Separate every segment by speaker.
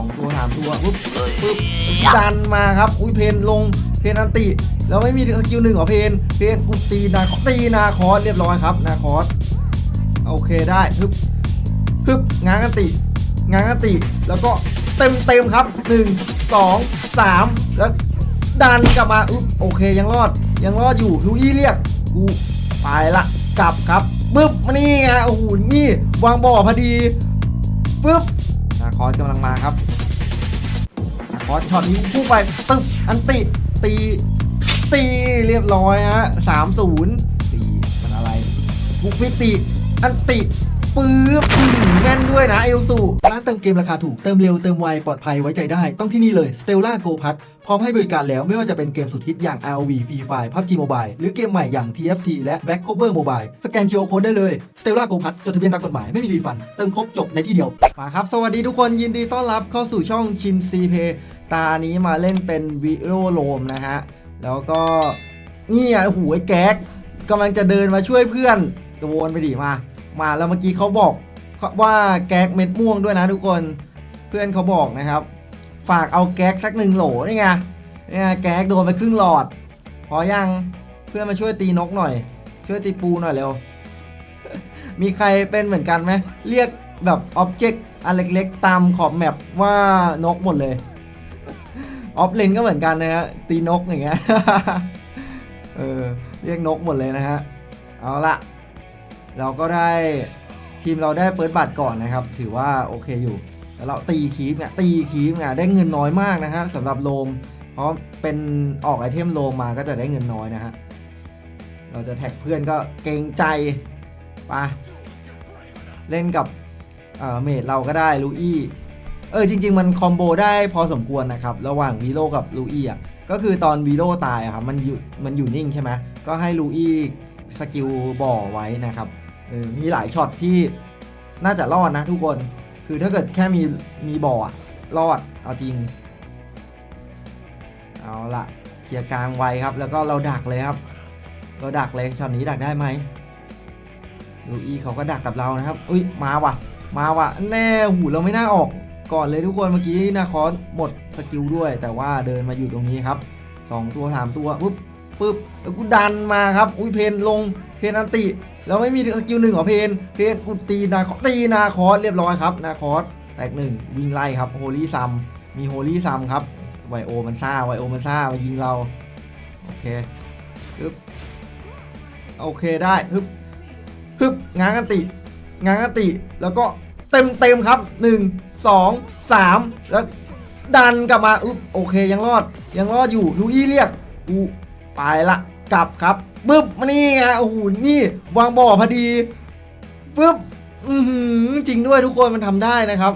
Speaker 1: องตัวสามตัวปุ๊บปุ๊บดันมาครับอุ้ยเพนลงเพนอันติ แล้วไม่มีสกิลหนึ่งเหรอเพนเพนกูตีนาคอสตีนาคอสเรียบร้อยครับนาคอสโอเคได้ฮึบฮึบง้างอันติง้างอันติแล้วก็เต็มเต็มครับหนึ่งสองสามแล้วดันกลับมาอุ๊บโอเคยังรอดยังรอดอยู่ลูอี้เรียกกูไปละกลับครับปึ๊บมานี่ไงโอ้โหนี่วางบ่อพอดีปึ๊บนา คอสกำลังมาครับคอสช็อตนี้พุ่งไปตึ๊บอันติตีตีเรียบร้อยฮะสามศูนย์ตีมันอะไรบุกฟิตตีอันติ ปื๊บอื้อแม่นด้วยนะเอลสูร้านเติมเกมราคาถูก เติมเร็ว เติมไว ปลอดภัยไว้ใจได้ ต้องที่นี่เลย Stella Go p a s พร้อมให้บริการแล้วไม่ว่าจะเป็นเกมสุดฮิตอย่าง ROV Free Fire PUBG Mobile หรือเกมใหม่อย่าง TFT และ Back Cover Mobile สแกน QR Code ได้เลย Stella Go p a s จดทะเบียนตามกฎหมายไม่มีรีฟัน เติมครบจบในที่เดียวมาครับ สวัสดีทุกคนยินดีต้อนรับเข้าสู่ช่องชินซีเพตานี้มาเล่นเป็นวิโอโลมนะฮะแล้วก็นี่อะโอ้โหไอ้แก๊กกำลังจะเดินมาช่วยเพื่อนโดนไปดิมา มาแล้วเมื่อกี้เขาบอกว่าแก๊กเม็ดม่วงด้วยนะทุกคนเพื่อนเขาบอกนะครับ ฝากเอาแก๊กสักหนึ่งโหลนี่ไงนี่ยแก๊กโดนไปครึ่งหลอด พอยังเพื่อนมาช่วยตีนกหน่อย ช่วยตีปูหน่อยเร็ว มีใครเป็นเหมือนกันไหมเรียกแบบอ็อบเจกต์อันเล็กๆ ตามขอบแมปว่านกหมดเลยออฟเลนก็เหมือนกันนะฮะตีนกอย่างเงี้ยเออเรียกนกหมดเลยนะฮะเอาละ เราก็ได้ทีมเราได้เฟิร์สบัตรก่อนนะครับ ถือว่าโอเคอยู่ แล้วเราตีคีฟเนี่ยตีคีฟเนี่ยได้เงินน้อยมากนะฮะสำหรับโลม เพราะเป็นออกไอเทมโลมมาก็จะได้เงินน้อยนะฮะ เราจะแท็กเพื่อนก็เกรงใจไปเล่นกับเเมดเราก็ได้ลูอี้เออจริง ๆ มันคอมโบได้พอสมควรนะครับ ระหว่างวีโรกับลูอี้อะก็คือตอนวีโรตายอะครับมันอยู่มันอยู่นิ่งใช่ไหมก็ให้ลูอี้สกิลบ่อไว้นะครับ มีหลายช็อตที่น่าจะรอดนะทุกคน คือถ้าเกิดแค่มีมีบ่ออะรอด เอาจริง เอาละเคลียร์กลางไวครับ แล้วก็เราดักเลยครับ เราดักเลยช็อตนี้ดักได้ไหมลูอี้เขาก็ดักกับเรานะครับ อุ้ยมาว่ะ มาว่ะ แน่หูเราไม่น่าออกก่อนเลยทุกคนเมื่อกี้นาคอสหมดสกิลด้วย แต่ว่าเดินมาอยู่ตรงนี้ครับสองตัวสามตัวปุ๊บปุ๊บแล้วกูดันมาครับ อุ้ยเพนลงเพนอันติ แล้วไม่มีสกิลหนึ่งเหรอเพน เพนกูตีนาคอตีนาคอสเรียบร้อยครับ นาคอสแตกหนึ่งวิ่งไล่ครับโฮลี่ซัม มีโฮลี่ซัมครับ ไวโอมันซ่า ไวโอมันซ่ามายิงเรา โอเคปึ๊บโอเคได้ฮึบฮึบง้างอันติ ง้างอันติ แล้วก็เต็มเต็มครับ1 2 3แล้วดันกลับมาอุ๊บโอเคยังรอดยังรอดอยู่ลูอี้เรียกกูไปละกลับครับ ปึ๊บมานี่ไงโอ้โหนี่ วางบ่อพอดีปึ๊บอือหือจริงด้วยทุกคนมันทำได้นะครับ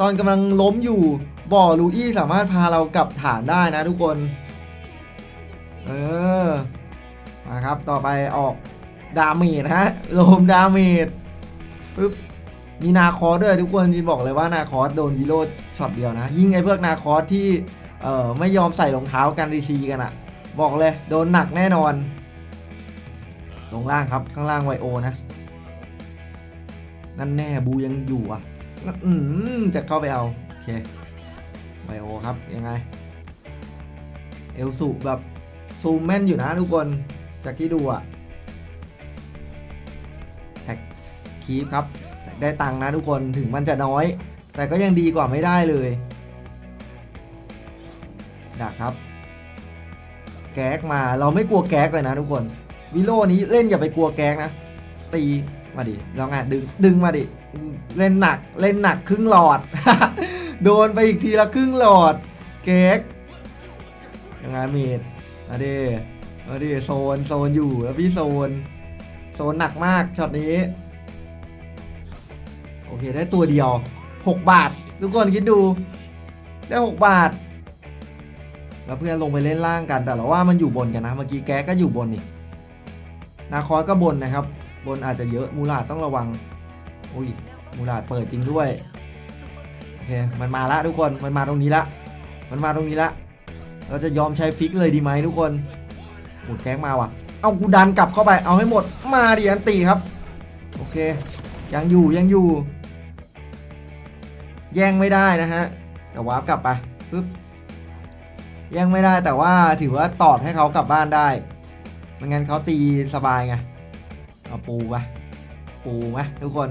Speaker 1: ตอนกำลังล้มอยู่บ่อลูอี้สามารถพาเรากลับฐานได้นะทุกคน เออมาครับต่อไปออกดาเมจฮะโลมดาเมจปึ๊บมีนาคอสด้วยทุกคนที่บอกเลยว่านาคอสโดนวีโรดช็อตเดียวนะ ยิ่งไอ้พวกนาคอสที่เอ่อไม่ยอมใส่รองเท้ากันดีซีกันอะบอกเลยโดนหนักแน่นอน ลงล่างครับข้างล่างไวโอนะ นั่นแน่บูยังอยู่อะอืมจะเข้าไปเอา โอเคไวโอครับยังไง เอลสุแบบซูมแม่นอยู่นะทุกคนจากที่ดูอะคีฟครับได้ตังนะทุกคนถึงมันจะน้อย แต่ก็ยังดีกว่าไม่ได้เลยดักครับ แก๊กมาเราไม่กลัวแก๊กเลยนะทุกคน วิโลนี้เล่นอย่าไปกลัวแก๊กนะ ตีมาดิลองอะดึงดึงมาดิ เล่นหนักเล่นหนักครึ่งหลอด โดนไปอีกทีละครึ่งหลอด แก๊กยังไงมีดมาดิมาดิโซนโซนอยู่แล้วพี่โซน โซนหนักมากช็อตนี้ โอเคได้ตัวเดียว 6 บาท ทุกคนคิดดูได้ 6 บาท แล้วเพื่อนลงไปเล่นล่างกันแต่เราว่ามันอยู่บนกันนะ เมื่อกี้แกก็อยู่บนนี่ นาคอสก็บนนะครับ บนอาจจะเยอะมูลาดต้องระวัง อุ้ยมูลาดเปิดจริงด้วยโอเคมันมาละทุกคนมันมาตรงนี้ละ มันมาตรงนี้ละ เราจะยอมใช้ฟิกเลยดีไหมทุกคนหมดแก๊งมาว่ะ เอากูดันกลับเข้าไปเอาให้หมดมาดิอันตีครับ โอเค ยังอยู่ยังอยู่ แย่งไม่ได้นะฮะเดี๋ยวาร์ปกลับไปปึ๊บแยังไม่ได้แต่ว่าถือว่าตอดให้เขากลับบ้านได้ ไม่งั้นเขาตีสบายไงเอาปูไปปูไหมทุกคน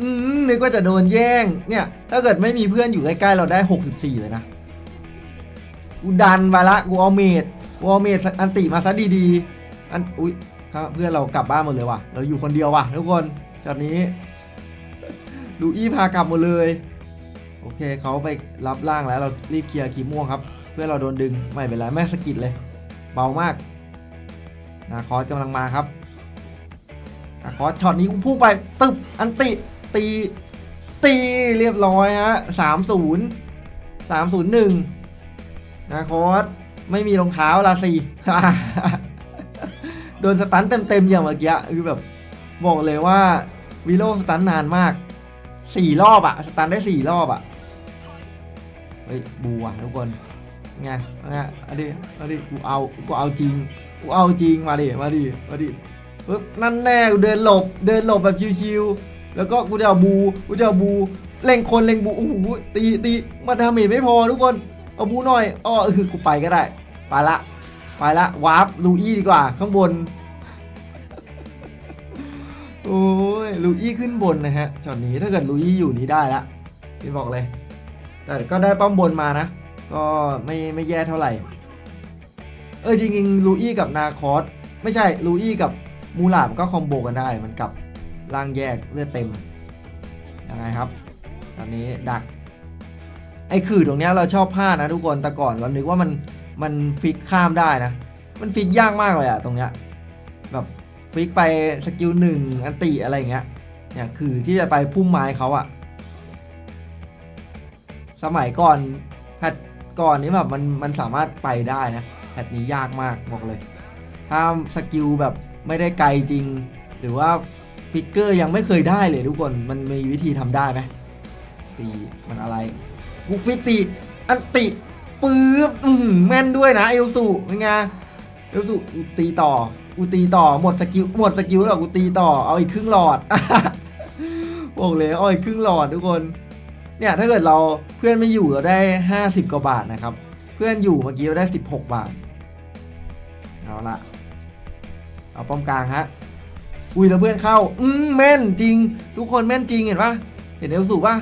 Speaker 1: อืมนึกว่าจะโดนแย่ง เนี่ย ถ้าเกิดไม่มีเพื่อนอยู่ใกล้ๆเราได้ 64 เลยนะ กูดันมาละ กูเอาเมดกูเอาเมดอันติมาซะดีๆ อัน อุ้ยเพื่อนเรากลับบ้านหมดเลยว่ะ เราอยู่คนเดียวว่ะทุกคนช็อตนี้ลูอี้พากลับหมดเลย โอเคเขาไปรับร่างแล้วเรารีบเคลียร์คีม่วงครับ พื่อเราโดนดึงไม่เป็นไรแม่สกิดเลย เบามากนาคอสกำลังมาครับนาคอสช็อตนี้กูพุ่งไปตึบอันติตีตีเรียบร้อยฮะสามศูนย์สามศูนย์หนึ่งนาคอสไม่มีรองเท้าลาสีโดนสตันเต็มๆอย่างเมื่อกี้คือแบบบอกเลยว่าวิโลสตันนานมากสี่รอบอะสตันได้สี่รอบอะเฮ้ย บูอะทุกคน ไงไงอาดิเอาดิกูเอากูเอาจริงกูเอาจริงมาดิมาดิมาดิปึ๊บนั่นแน่กูเดินหลบเดินหลบแบบชิวๆแล้วก็กูจะเอาบูกูจะเอาบูเล็งคนเล็งบูโอ้โหตีตีมาทำเมจไม่พอทุกคนเอาบูหน่อยอ้อเออกูไปก็ได้ไปละไปละวาร์ปลูอี้ดีกว่า ข้างบนโอ้ยลูอี้ขึ้นบนนะฮะช็อตนี้ถ้าเกิดลูอี้อยู่นี้ได้ละพี่บอกเลย แต่ก็ได้ป้อมบนมานะ ก็ไม่ไม่แย่เท่าไหร่ เออจริงๆลูอี้กับนาคอสไม่ใช่ลูอี้กับมูลามก็คอมโบกันได้มันกลับร่างแยกเลือดเต็มยังไงครับ ตอนนี้ดัก ไอ้ขื่อตรงเนี้ยเราชอบพลาดนะทุกคนแต่ก่อนเรานึกว่ามันมันฟิกข้ามได้นะ มันฟิกยากมากเลยอะตรงเนี้ยแบบฟิกไปสกิลหนึ่งอันติอะไรอย่างเงี้ยเนี่ยคือที่จะไปพุ่มไม้เขาอะสมัยก่อนแพท ก่อนนี้แบบมันมันสามารถไปได้นะแพทนี้ยากมากบอกเลย ถ้าสกิลแบบไม่ได้ไกลจริง หรือว่าฟิกเกอร์ยังไม่เคยได้เลยทุกคนมันมีวิธีทำได้ไหมตีมันอะไรกูฟิกตีอันติปื๊บแม่นด้วยนะเอลสูเป็นไงเอลสูกูตีต่อกูตีต่อหมดสกิลหมดสกิลแล้วกูตีต่อเอาอีกครึ่งหลอดบอกเลยเอาอีกครึ่งหลอดทุกคน เนี่ยถ้าเกิดเราเพื่อนไม่อยู่เราได้ 50 กว่าบาทนะครับ เพื่อนอยู่เมื่อกี้เราได้ 16 บาท เอาละเอาป้อมกลางฮะอุ้ยแล้วเพื่อนเข้า อืมแม่นจริง ทุกคนแม่นจริงเห็นปะเห็นเอลสูปะ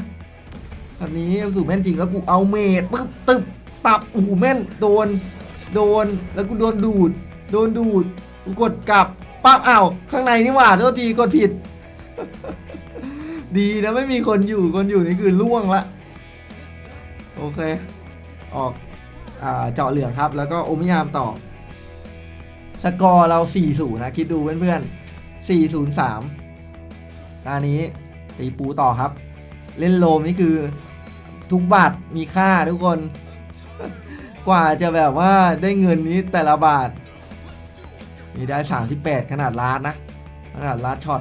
Speaker 1: แบบนี้เอลสูแม่นจริงแล้วกูเอาเมดปึ๊บตึบตับโอ้โหแม่นโดน โดนแล้วกูโดนดูด โดนดูดกูกดกลับปั๊บอ้าวข้างในนี่หว่าโทษทีกดผิด ดีนะไม่มีคนอยู่คนอยู่นี่คือล่วงละ โอเค ออกอ่าเจาะเหลืองครับ แล้วก็โอมิยามต่อ สกอร์เรา4-0นะ คิดดูเพื่อนๆ4-0-3ตานี้ตีปูต่อครับ เล่นโลมนี่คือทุกบาทมีค่าทุกคน กว่าจะแบบว่าได้เงินนี้แต่ละบาทมีได้ 38 ขนาดลาดนะ ขนาดลาดช็อต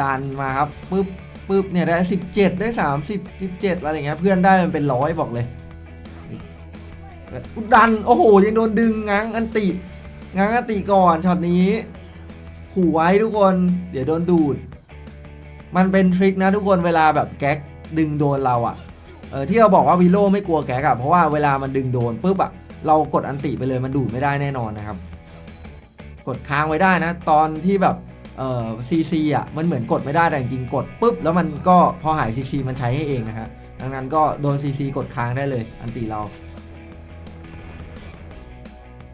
Speaker 1: ดันมาครับปึ๊บปึ๊บเนี่ยได้ 17 ได้ 30 17อะไรอย่างเงี้ยเพื่อนได้มันเป็นร้อยบอกเลยดันโอ้โหยังโดนดึงง้างอันติง้างอันติก่อนช็อตนี้ขู่ไว้ทุกคน เดี๋ยวโดนดูด มันเป็นทริคนะทุกคนเวลาแบบแก๊กดึงโดนเราอะ่ะเออที่เราบอกว่าวิโลไม่กลัวแก๊กอะเพราะว่าเวลามันดึงโดนปุ๊บอะเรากดอันติไปเลยมันดูดไม่ได้แน่นอนนะครับ กดค้างไว้ได้นะ ตอนที่แบบ เอ่อซีซีอะมันเหมือนกดไม่ได้แต่จริงกดปุ๊บแล้วมันก็พอหายซีซีมันใช้ให้เองนะฮะดังนั้นก็โดนซีซีกดค้างได้เลย อันติเรา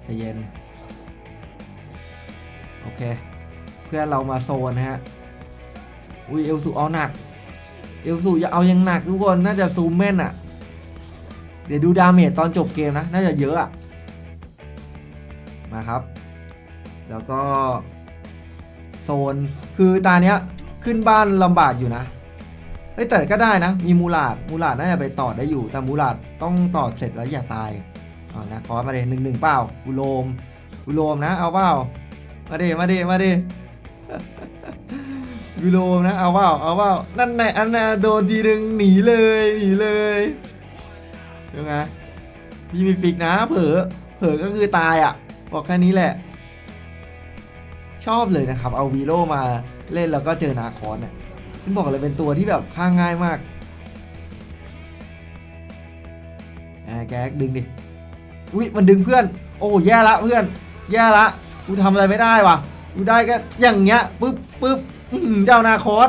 Speaker 1: ใจเย็นโอเค เพื่อนเรามาโซนนะฮะอุ้ยเอลสูเอาหนัก เอลสูอย่าเอายังหนักทุกคนน่าจะซูมแม่นอะ เดี๋ยวดูดาเมจตอนจบเกมนะ น่าจะเยอะอะมาครับ แล้วก็ โซน คือตาเนี้ยขึ้นบ้านลำบากอยู่นะเฮ้แต่ก็ได้นะ มีมูลาดมูลาดน่าจะไปต่อได้อยู่ แต่มูลาดต้องต่อเสร็จแล้วอย่าตายเอานะขอมาเลยหนึ่งหนึ่งเปล่าอุโลมอุโลมนะ เอาเปล่ามาเดมาเดมาเดอุโลมนะเอาเปล่าเอาเปล่านั่นแหละอันน่ะโดนทีหนึ่งหนีเลยหนีเลยยังไงพี่มีฟิกนะ เผลอเผลอก็คือตายอะ บอกแค่นี้แหละ ชอบเลยนะครับ เอาวีโลมาเล่นแล้วก็เจอนาคอนเนี่ยฉันบอกเลยเป็นตัวที่แบบฆ่าง่ายมากแอะแก๊กดึงดิ อุ้ยมันดึงเพื่อน โอ้แย่ละเพื่อน แย่ละกูทำอะไรไม่ได้วะกูได้ก็อย่างเงี้ยปึ๊บปึ๊บเจ้านาคอส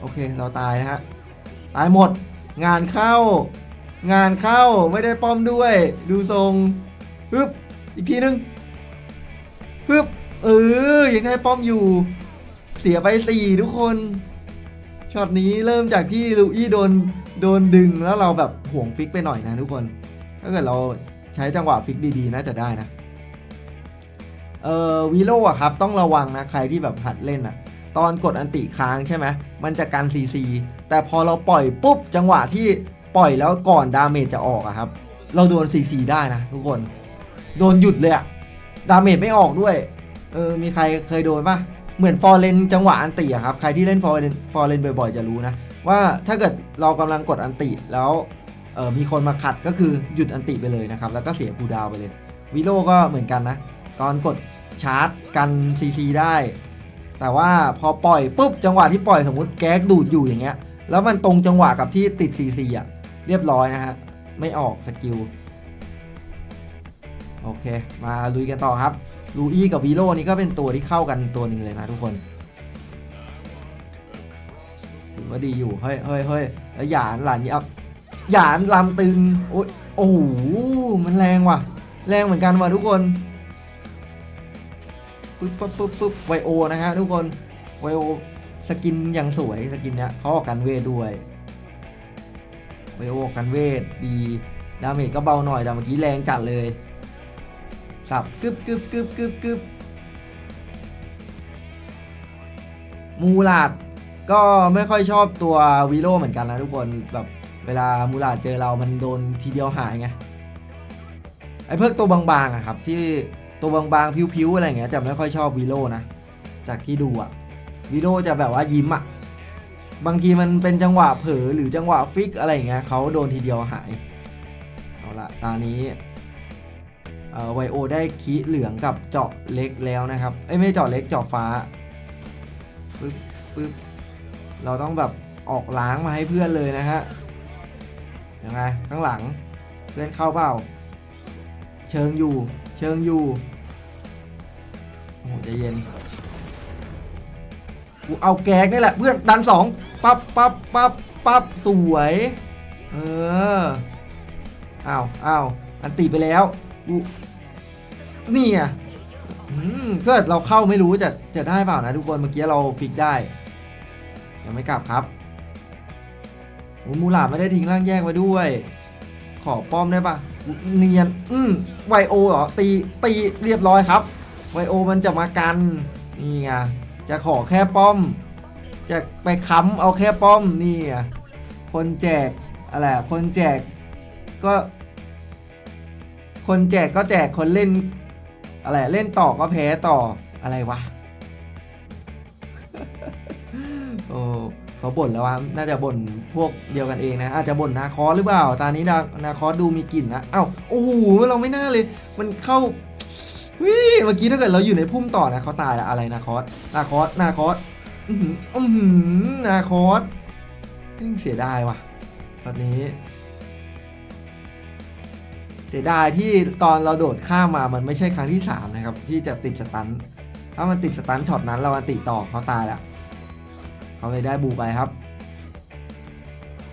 Speaker 1: โอเคเราตายนะฮะตายหมด งานเข้า งานเข้าไม่ได้ป้อมด้วย ดูทรงปึ๊บอีกทีนึงปึ๊บ เออยังได้ป้อมอยู่ เสียไปสี่ทุกคนช็อตนี้เริ่มจากที่ลูอี้โดนโดนดึงแล้วเราแบบห่วงฟิกไปหน่อยนะทุกคน ถ้าเกิดเราใช้จังหวะฟิกดีๆน่าจะได้นะ เอ่อวีโลอะครับ ต้องระวังนะใครที่แบบหัดเล่นอะตอนกดอันติค้างใช่ไหมมันจะกันซีซีแต่พอเราปล่อยปุ๊บ จังหวะที่ปล่อยแล้วก่อนดาเมจจะออกอะครับ เราโดนซีซีได้นะทุกคน โดนหยุดเลยอะดาเมจไม่ออกด้วย เออมีใครเคยโดนปะเหมือนฟอร์เรนจังหวะอันติอะครับ ใครที่เล่นฟอร์เรนฟอร์เรนบ่อยๆจะรู้นะ ว่าถ้าเกิดเรากำลังกดอันติแล้วเออมีคนมาขัดก็คือหยุดอันติไปเลยนะครับ แล้วก็เสียคูดาวไปเลยวิโลก็เหมือนกันนะ ตอนกดชาร์จกันซีซีได้ แต่ว่าพอปล่อยปุ๊บจังหวะที่ปล่อยสมมติแก๊กดูดอยู่อย่างเงี้ย แล้วมันตรงจังหวะกับที่ติดซีซีอะเรียบร้อยนะฮะไม่ออกสกิลโอเค มาลุยกันต่อครับ ลูอี้กับวีโลนี่ก็เป็นตัวที่เข้ากันตัวหนึ่งเลยนะทุกคนถือว่าดีอยู่ เฮ้ยเฮ้ยเฮ้ยแล้วหยานหลานนี้อาหยานลำตึง โอ้ยโอ้โหมันแรงว่ะ แรงเหมือนกันว่ะทุกคนปึ๊บปึ๊บปึ๊บปึ๊บไวโอนะฮะทุกคนไวโอสกินอย่างสวยสกินเนี้ยเขาออกกันเวทด้วยไวโอออกกันเวทดีดาเมจก็เบาหน่อยแต่เมื่อกี้แรงจัดเลย สับกึบกึบกึบกึบกึบมูลาดก็ไม่ค่อยชอบตัววีโร่เหมือนกันนะทุกคนแบบเวลามูลาดเจอเรามันโดนทีเดียวหายไงไอ้เพิกตัวบางๆอะครับ ที่ตัวบางๆพิ้วๆอะไรอย่างเงี้ยจะไม่ค่อยชอบวีโร่นะจากที่ดูอะวีโร่จะแบบว่ายิ้มอะบางทีมันเป็นจังหวะเผลอหรือจังหวะฟิกอะไรอย่างเงี้ยเขาโดนทีเดียวหายเอาละตานี้เอ่อ ไวโอได้คีเหลืองกับเจาะเล็กแล้วนะครับเอ้ยไม่เจาะเล็กเจาะฟ้าปึ๊บปึ๊บเราต้องแบบออกล้างมาให้เพื่อนเลยนะฮะยังไงข้างหลังเพื่อนเข้าเปล่า เชิงอยู่ เชิงอยู่โอ้โหใจเย็นกูเอาแก๊กนี่แหละเพื่อนดันสองปั๊บปั๊บปั๊บปั๊บสวย เอออ้าวอ้าวอันตีไปแล้ว นี่อะเกิดเราเข้าไม่รู้จะจะได้เปล่านะทุกคนเมื่อกี้เราฟิกได้ ยังไม่กลับครับมูหลาไม่ได้ทิ้งร่างแยกไว้ด้วย ขอป้อมได้ปะเนียน อืมไวโอเหรอ ตีตีเรียบร้อยครับไวโอมันจะมากัน นี่ไงจะขอแค่ป้อม จะไปค้ำเอาแค่ป้อมนี่ไงคนแจกอะไรคนแจกก็ คนแจกก็แจกคนเล่น อะไรเล่นต่อก็แพ้ต่ออะไรวะโอ้เขาบ่นแล้วว่าน่าจะบ่นพวกเดียวกันเองนะ อาจจะบ่นนาคอหรือเปล่า ตอนนี้นานาคอดูมีกลิ่นนะเอ้าโอ้โหเราไม่น่าเลย มันเข้าวิเมื่อกี้ถ้าเกิดเราอยู่ในพุ่มต่อนะเขาตายล้วอะไรนาคอสนาคอสนาคอสอือหืออื้อหือนาคอสเสียดายว่ะตอนนี้ เสียดายที่ตอนเราโดดข้ามมามันไม่ใช่ครั้งที่ 3 นะครับ ที่จะติดสตันถ้ามันติดสตันช็อตนั้นเราอันติต่อเขาตายแล้วเขาเลยได้บูไปครับ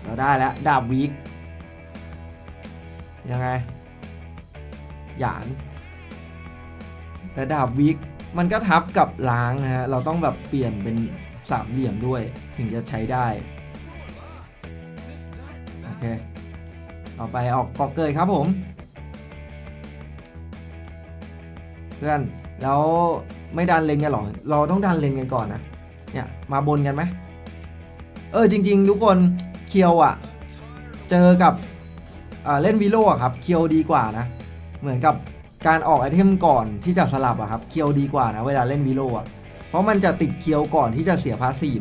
Speaker 1: เราได้แล้วดาบวีกยังไง หยานแต่ดาบวีกมันก็ทับกับล้างนะฮะ เราต้องแบบเปลี่ยนเป็นสามเหลี่ยมด้วย ถึงจะใช้ได้ โอเค ต่อไปออกกอกเกยครับผม เพื่อนแล้วไม่ดันเลนกันหรอ เราต้องดันเลนกันก่อนนะ เนี่ยมาบนกันไหม เออจริง ๆ ทุกคนเคียวอะ่ะ เจอกับอ่าเล่นวีโร่อะครับ เคียวดีกว่านะ เหมือนกับการออกไอเทมก่อนที่จะสลับอะครับ เคียวดีกว่านะเวลาเล่นวีโร่อะเพราะมันจะติดเคียวก่อนที่จะเสียพาสซีฟ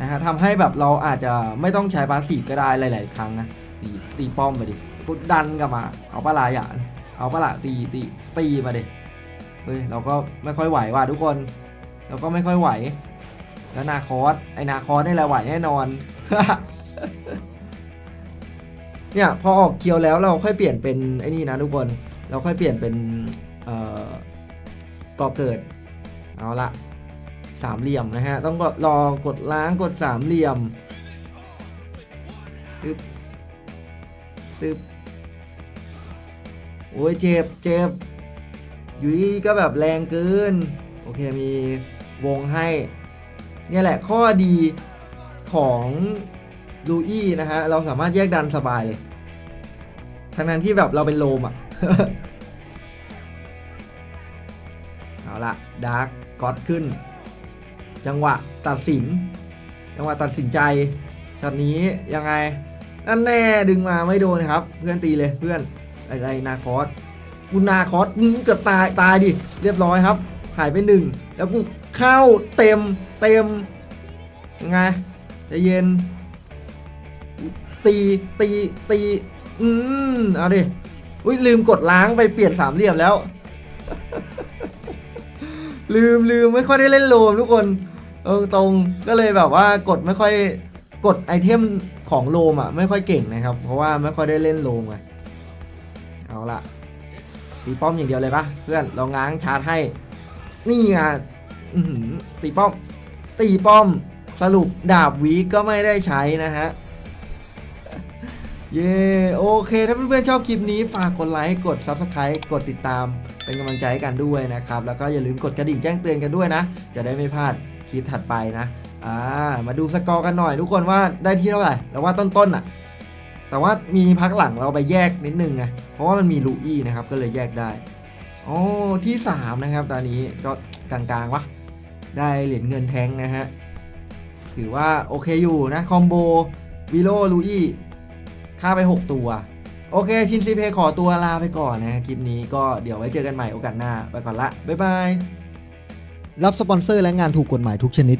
Speaker 1: นะฮะทำให้แบบเราอาจจะไม่ต้องใช้พาสซีฟก็ได้หลาย ๆ ครั้งนะตีตีป้อมไปดิกดดันกลับมา เอาปลาลาหยานเอาปลาละตีตีตีมาดิ เฮ้ยเราก็ไม่ค่อยไหวว่ะทุกคน เราก็ไม่ค่อยไหว แล้วนาคอสไอนาคอสนี่แหละไหวแน่นอน เนี่ยพอออกเคียวแล้วเราค่อยเปลี่ยนเป็นไอ้นี่นะทุกคน เราค่อยเปลี่ยนเป็นเอ่อก่อเกิด เอาละสามเหลี่ยมนะฮะ ต้องก็รอกดล้างกดสามเหลี่ยมตึบตึบโอ้ยเจ็บเจ็บ อยุยก็แบบแรงเกิน โอเคมีวงให้ เนี่ยแหละข้อดีของลูอี้นะฮะ เราสามารถแยกดันสบายเลย ทั้งนั้นที่แบบเราเป็นโลมอะ เอาละดาร์กก็อดขึ้น จังหวะตัดสิน จังหวะตัดสินใจช็อตนี้ยังไงนั่นแน่ดึงมาไม่โดนครับ เพื่อนตีเลยเพื่อนอะไรนาคอส กูนาคอสมึงเกือบตายตายดิเรียบร้อยครับ หายไปหนึ่งแล้วกูเข้าเต็มเต็มยังไงใจเย็น ตีตีตีอืมเอาดิอุ้ยลืมกดล้างไปเปลี่ยนสามเหลี่ยมแล้ว ลืมลืมไม่ค่อยได้เล่นโลมทุกคนเออตรงก็เลยแบบว่ากดไม่ค่อยกดไอเทมของโลมอะ ไม่ค่อยเก่งนะครับ เพราะว่าไม่ค่อยได้เล่นโลมไงเอาละ ตีป้อมอย่างเดียวเลยปะเพื่อนเราง้างชาร์จให้ นี่ไงตีป้อม ตีป้อม สรุปดาบวีก็ไม่ได้ใช้นะฮะ เย้โอเค ถ้าเพื่อนๆชอบคลิปนี้ ฝากกดไลค์กด Subscribe กดติดตาม เป็นกำลังใจให้กันด้วยนะครับ แล้วก็อย่าลืมกดกระดิ่งแจ้งเตือนกันด้วยนะ จะได้ไม่พลาดคลิปถัดไปนะอ่ามาดูสกอร์กันหน่อยทุกคนว่าได้ที่เท่าไหร่แล้วว่าต้นๆอะ แต่ว่ามีพักหลังเราไปแยกนิดนึงไงเพราะว่ามันมีลูอี้นะครับก็เลยแยกได้อ๋อที่3นะครับตอนนี้ก็กลางๆวะได้เหรียญเงินแทงนะฮะถือว่าโอเคอยู่นะคอมโบวิโลลูอี้ค่าไป 6 ตัว โอเค ชินซีเพย์ขอตัวลาไปก่อนนะคลิปนี้ก็เดี๋ยวไว้เจอกันใหม่โอกาสหน้า ไปก่อนละ บ๊ายบาย รับสปอนเซอร์และงานถูกกฎหมายทุกชนิด